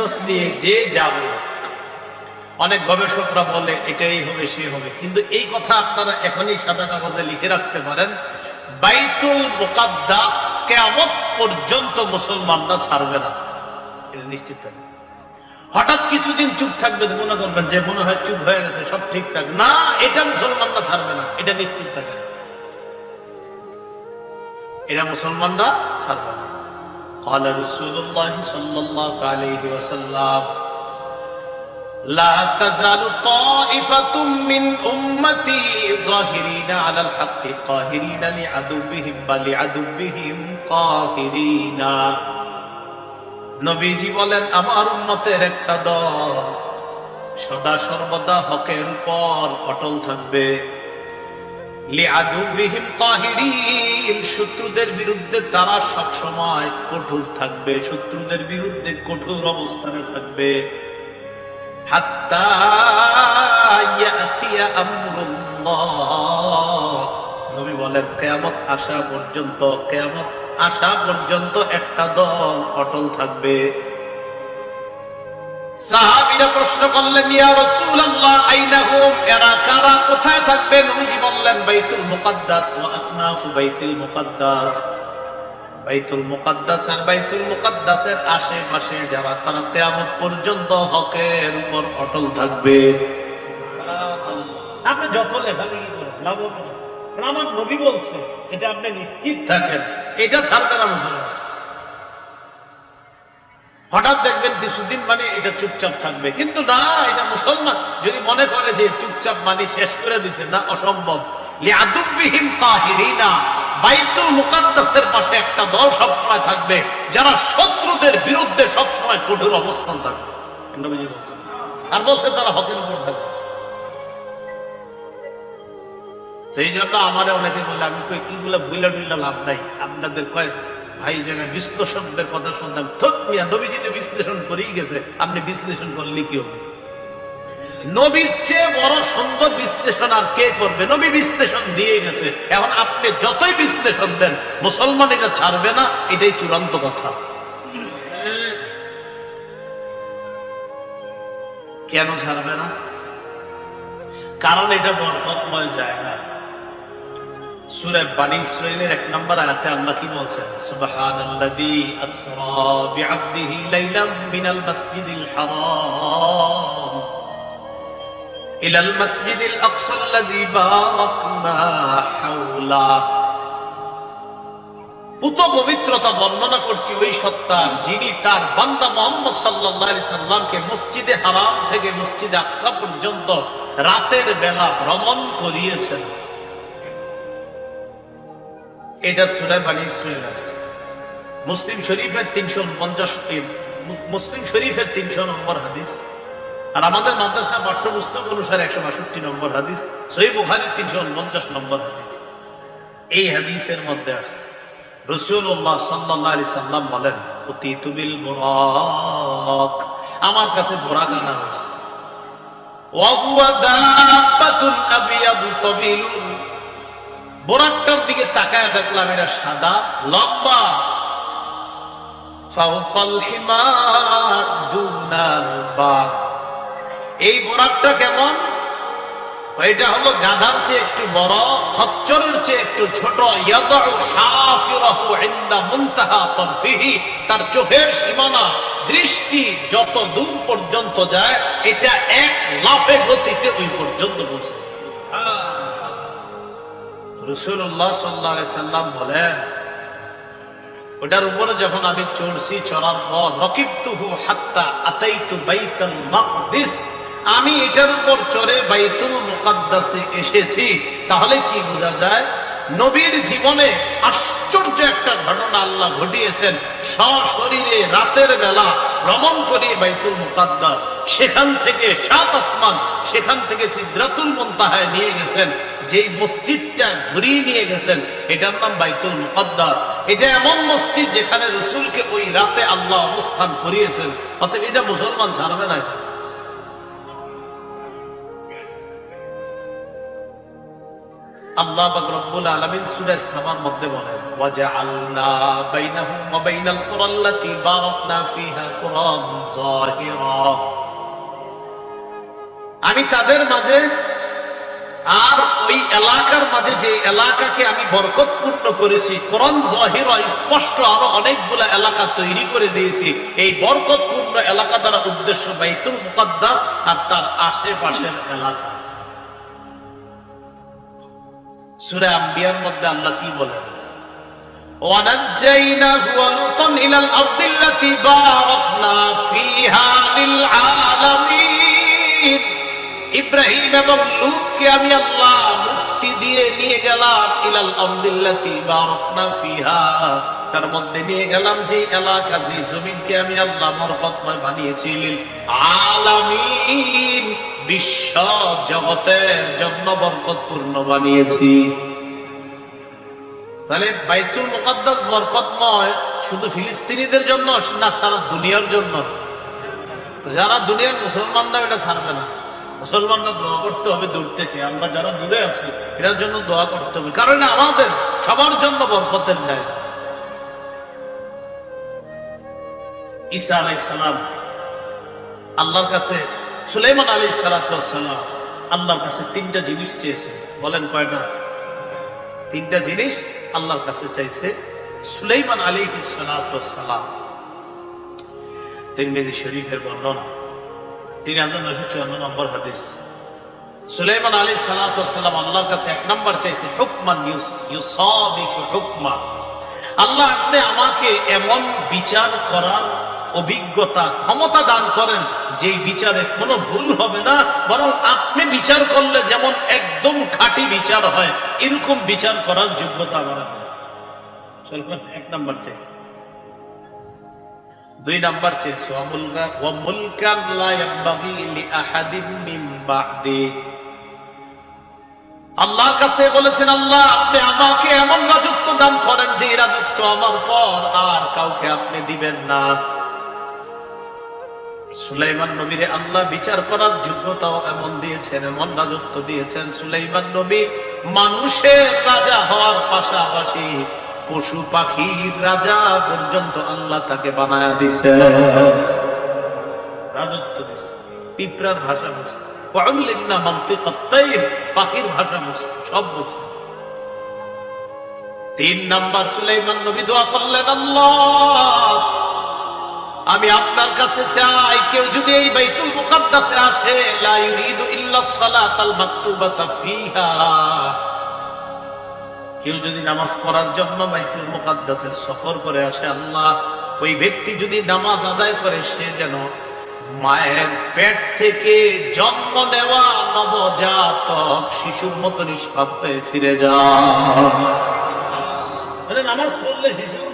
নিয়ে যে যাবে, অনেক গবেষকরা বলে এটাই হবে, সে হবে। কিন্তু এই কথা আপনারা এখনই সাদা কাগজে লিখে রাখতে পারেন, বাইতুল মোকাদ্দাস কেমন পর্যন্ত মুসলমানরা ছাড়বে না। এটা নিশ্চিত থাকে। হঠাৎ কিছুদিন চুপ থাকবে, মনে করবেন যে মনে হয় চুপ হয়ে গেছে, সব ঠিকঠাক। না, এটা মুসলমানরা ছাড়বে না, এটা নিশ্চিত থাকে। এটা মুসলমানরা ছাড়বে না। قال رسول الله صلى الله عليه وسلم لا تزال طائفة من أمتي ظاهرين على الحق قاهرين لعدوهم ولعدوهم قاهرين নবীজি বলেন আমার উম্মতের একটা দল সদা সর্বদা হকের উপর অটল থাকবে লিআদুবিহিম কাহিরিন শত্রুদের বিরুদ্ধে তারা সব সময় কঠোর থাকবে, শত্রুদের বিরুদ্ধে কঠোর অবস্থানে থাকবে। বলেন, কেয়ামত আসা পর্যন্ত, কেয়ামত আসা পর্যন্ত একটা দল অটল থাকবে। সাহাবীরা প্রশ্ন করলেন ইয়া রাসূলুল্লাহ আইনা হুম? এরা কারা? কোথায় থাকবে নবীজি বললেন বাইতুল মুকাদ্দাস ওয়া আকনাফু বাইতুল মুকাদ্দাস। বাইতুল মুকাদ্দাস আর বাইতুল মুকাদ্দাসের আশেপাশে যারা তারা কিয়ামত পর্যন্ত হকের উপর অটল থাকবে। আপনি যত লেখালেখি করেন লাভ আমার নবী বলছে এটা আপনি নিশ্চিত থাকেন। এটা ছাড়বে না মুসলমান। হঠাৎ দেখবেন কিছুদিন মানে এটা চুপচাপ থাকবে। কিন্তু না এটা মুসলমান। যদি মনে করে যে চুপচাপ মানে শেষ করে দিছে না অসম্ভব। বাইতুল মুকাদ্দাসের পাশে একটা দল সবসময় থাকবে যারা শত্রুদের বিরুদ্ধে সবসময় কঠোর অবস্থান থাকবে। আর বলছে তারা হকের উপর থাকবে তো এই জন্য আমার অনেকে বলে আমি এগুলা বুইলা টুইলা লাভ নাই। আপনাদের কয় ভাই জায়গায় বিশ্লেষকদের কথা শুনতাম বিশ্লেষণ করেই গেছে, আপনি বিশ্লেষণ নবীর চেয়ে বড় সুন্দর বিশ্লেষণ আর কে করবে? নবী বিশ্লেষণ দিয়ে গেছে। এখন আপনি যতই বিশ্লেষণ দেন, মুসলমান এটা ছাড়বে না, এটাই চূড়ান্ত কথা। কেন ছাড়বে না? কারণ এটা বরকতময় জায়গা। এক নম্বর আয়াতে আল্লাহ কি বলছেন? সুবহানাল্লাযী আসরা বিআবদিহি লাইলাম মিনাল মাসজিদিল হারাম। ইলাল মাসজিদিল আকসাল্লাযী বারাকনা হাওলা পুত পবিত্রতা বর্ণনা করছি ওই সত্তার যিনি তার বান্দা মোহাম্মদ আলাইহি সাল্লামকে মসজিদে হারাম থেকে মসজিদে আকসা পর্যন্ত রাতের বেলা ভ্রমণ করিয়েছেন। এটা সুলাইমান ইসমাইল মুসলিম শরীফের তিনশো পঞ্চাশ মুসলিম শরীফের তিনশো নম্বর হাদিস আর আমাদের মাদ্রাসা পাঠ্যপুস্তক অনুসারে একশো বাষট্টি নম্বর হাদিস সহিব বুহারের তিনশো উনপঞ্চাশ নম্বর হাদিস। এই হাদিসের মধ্যে আসছে রসুল্লাহ সাল্লাহ আলি সাল্লাম বলেন অতি তুবিল বোরাক। আমার কাছে বোরাক আনা হয়েছে বোরাকটার দিকে তাকায় দেখলাম, এটা সাদা, লম্বা। এই বোরাকটা কেমন? এটা হলো গাধার চেয়ে একটু বড়, খচ্চরের চেয়ে একটু ছোট। তার চোখের সীমানা, দৃষ্টি যত দূর পর্যন্ত যায়, এটা এক লাফে গতিতে ওই পর্যন্ত পৌঁছে রসুল্লাহ বলেন, ওটার উপরে যখন আমি চড়ছি, চড়ার পর, রকিবতুহু হাত্তা আতাইতু বাইতুল মাকদিস, আমি এটার উপর চড়ে বাইতুল মুকাদ্দাসে এসেছি। তাহলে কি বোঝা যায়? নবীর জীবনে আশ্চর্য একটা ঘটনা আল্লাহ ঘটিয়েছেন। সশরীরে রাতের বেলা ভ্রমণ করে বাইতুল মুকাদ্দাস। সেখান থেকে সাত আসমান, সেখান থেকে সিদ্রাতুল মন্তাহায় নিয়ে গেছেন। যেই মসজিদটা ঘুরিয়ে নিয়ে গেছেন, এটার নাম বাইতুল মুকাদ্দাস। এটা এমন মসজিদ যেখানে রসুলকে ওই রাতে আল্লাহ অবস্থান করিয়েছেন। অতএব এটা মুসলমান ছাড়বে না এটা। আল্লাহ রব্বুল আলামিন সূরা সামার মধ্যে বলেন আমি তাদের মাঝে আর ওই এলাকার মাঝে যে এলাকাকে আমি বরকতপূর্ণ করেছি, কোরআন জহির স্পষ্ট আরও অনেকগুলা এলাকা তৈরি করে দিয়েছি। এই বরকতপূর্ণ এলাকা দ্বারা উদ্দেশ্য বাইতুল মুকদ্দাস আর তার আশেপাশের এলাকা। সুরে আম্বিয়ার মধ্যে আল্লাহ কি বলেন ونجيناه ولوطا إلى الأرض التي باركنا فيها للعالمين ইব্রাহিম এবং লুতকে আমি আল্লাহ মুক্তি দিয়ে নিয়ে গেলাম ইলাল আরদিল্লাতি বারাকনা ফিহা তার মধ্যে নিয়ে গেলাম যে এলাকা, যে জমিনকে আমি আল্লাহ বরকতময় বানিয়েছি আলামিন বিশ্ব জগতের জন্য বরকতপূর্ণ বানিয়েছি। তাহলে বাইতুল মুকদ্দাস বরকতময় শুধু ফিলিস্তিনিদের জন্য না, সারা দুনিয়ার জন্য। তো যারা দুনিয়ার মুসলমানরা এটা ছাড়বে না। মুসলমানরা দোয়া করতে হবে দূর থেকে। আমরা যারা দূরে আছি, এটার জন্য দোয়া করতে হবে। কারণ আমাদের সবার জন্য বরকতের জায়গা। ঈসা আলাই সালাম আল্লাহর কাছে, সুলাইমান আলী সালাম আল্লাহর কাছে তিনটা জিনিস চেয়েছে। বলেন কয়টা? তিনটা জিনিস আল্লাহর কাছে চাইছে। সুলাইমান আলী সালাম। তিরমিজি শরীফের বর্ণনা। তিন হাজার নয়শো চুয়ান্ন নম্বর হাদিস। সুলাইমান আলী সালাম আল্লাহর কাছে এক নম্বর চাইছে, হুকমান হুকমা। আল্লাহ আপনি আমাকে এমন বিচার করার অভিজ্ঞতা, ক্ষমতা দান করেন যে বিচারে কোনো ভুল হবে না, বরং আপনি বিচার করলে যেমন একদম খাঁটি বিচার হয়, এরকম বিচার করার যোগ্যতা আমার এক নম্বর দুই নাম্বার চেয়েছে আল্লাহর কাছে বলেছেন, আল্লাহ, আপনি আমাকে এমন রাজত্ব দান করেন যে রাজত্ব আমার পর আর কাউকে আপনি দিবেন না। সুলাইমান নবীরে আল্লাহ বিচার করার যোগ্যতাও এমন দিয়েছেন এমন রাজত্ব দিয়েছেন। সুলাইমান নবী মানুষের রাজা হওয়ার পাশাপাশি পশু পাখির রাজা পর্যন্ত আল্লাহ তাকে বানায়া দিছে রাজত্ব দিছে পিঁপড়ার ভাষা বুঝতে ওয়াউলিন্না মান্তিকাত তাইর, পাখির ভাষা বুঝতে সব বুঝতে তিন নাম্বার সুলাইমান নবী দোয়া করলেন আল্লাহ আমি আপনার কাছে চাই, কেউ যদি এই বাইতুল মুকাদ্দাসে আসে, লা ইউরিদু ইল্লা সালাতাল মাকতুবাতা ফিহা। কেউ যদি নামাজ পড়ার জন্য বাইতুল মুকাদ্দাসে সফর করে আসে, আল্লাহ, ওই ব্যক্তি যদি নামাজ আদায় করে, সে যেন মায়ের পেট থেকে জন্ম নেওয়া নবজাতক শিশুর মতো নিষ্পাপ হয়ে ফিরে যায়। নামাজ পড়লে শিশুর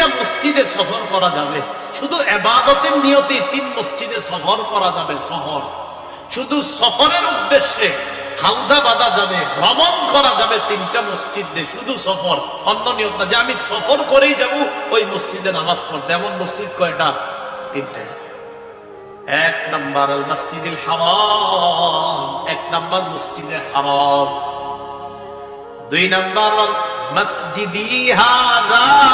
তিনটা মসজিদে সফর করা যাবে। শুধু এবাদতের নিয়তে তিন মসজিদে সফর করা যাবে সফর। শুধু সফরের উদ্দেশ্যে হাউদা বাঁধা যাবে, ভ্রমণ করা যাবে তিনটা মসজিদ, শুধু সফর। অন্য নিয়ত না, যে আমি সফর করেই যাব, ওই মসজিদে নামাজ পড়তে। এমন মসজিদ কয়টা? তিনটে। এক নাম্বার আল হারাম। এক নাম্বার মসজিদে হারাম। দুই নাম্বার মসজিদি হাদা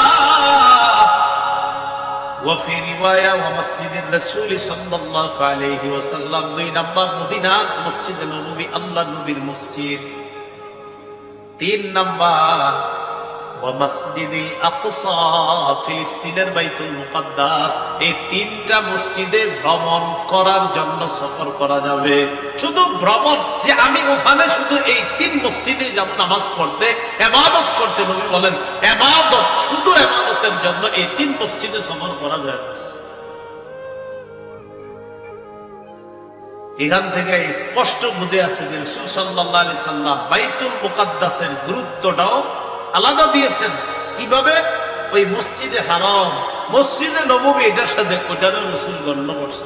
তিনটা মসজিদে ভ্রমণ করার জন্য সফর করা যাবে। শুধু ভ্রমণ, যে আমি ওখানে শুধু এই তিন মসজিদে যাব নামাজ পড়তে এমাদত করতে বলেন এমাদত শুধু ইবাদত এবাদতের জন্য এই তিন মসজিদে সফর করা যায় এখান থেকে স্পষ্ট বুঝে আছে যে রসুল সাল্লাহ বাইতুল মুকাদ্দাসের গুরুত্বটাও আলাদা দিয়েছেন। কীভাবে? ওই মসজিদে হারাম, মসজিদে নবমী, এটার সাথে ওটারও রসুল গণ্য করছে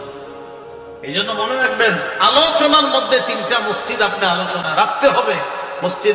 এই জন্য মনে রাখবেন, আলোচনার মধ্যে তিনটা মসজিদ আপনি আলোচনা রাখতে হবে। মসজিদ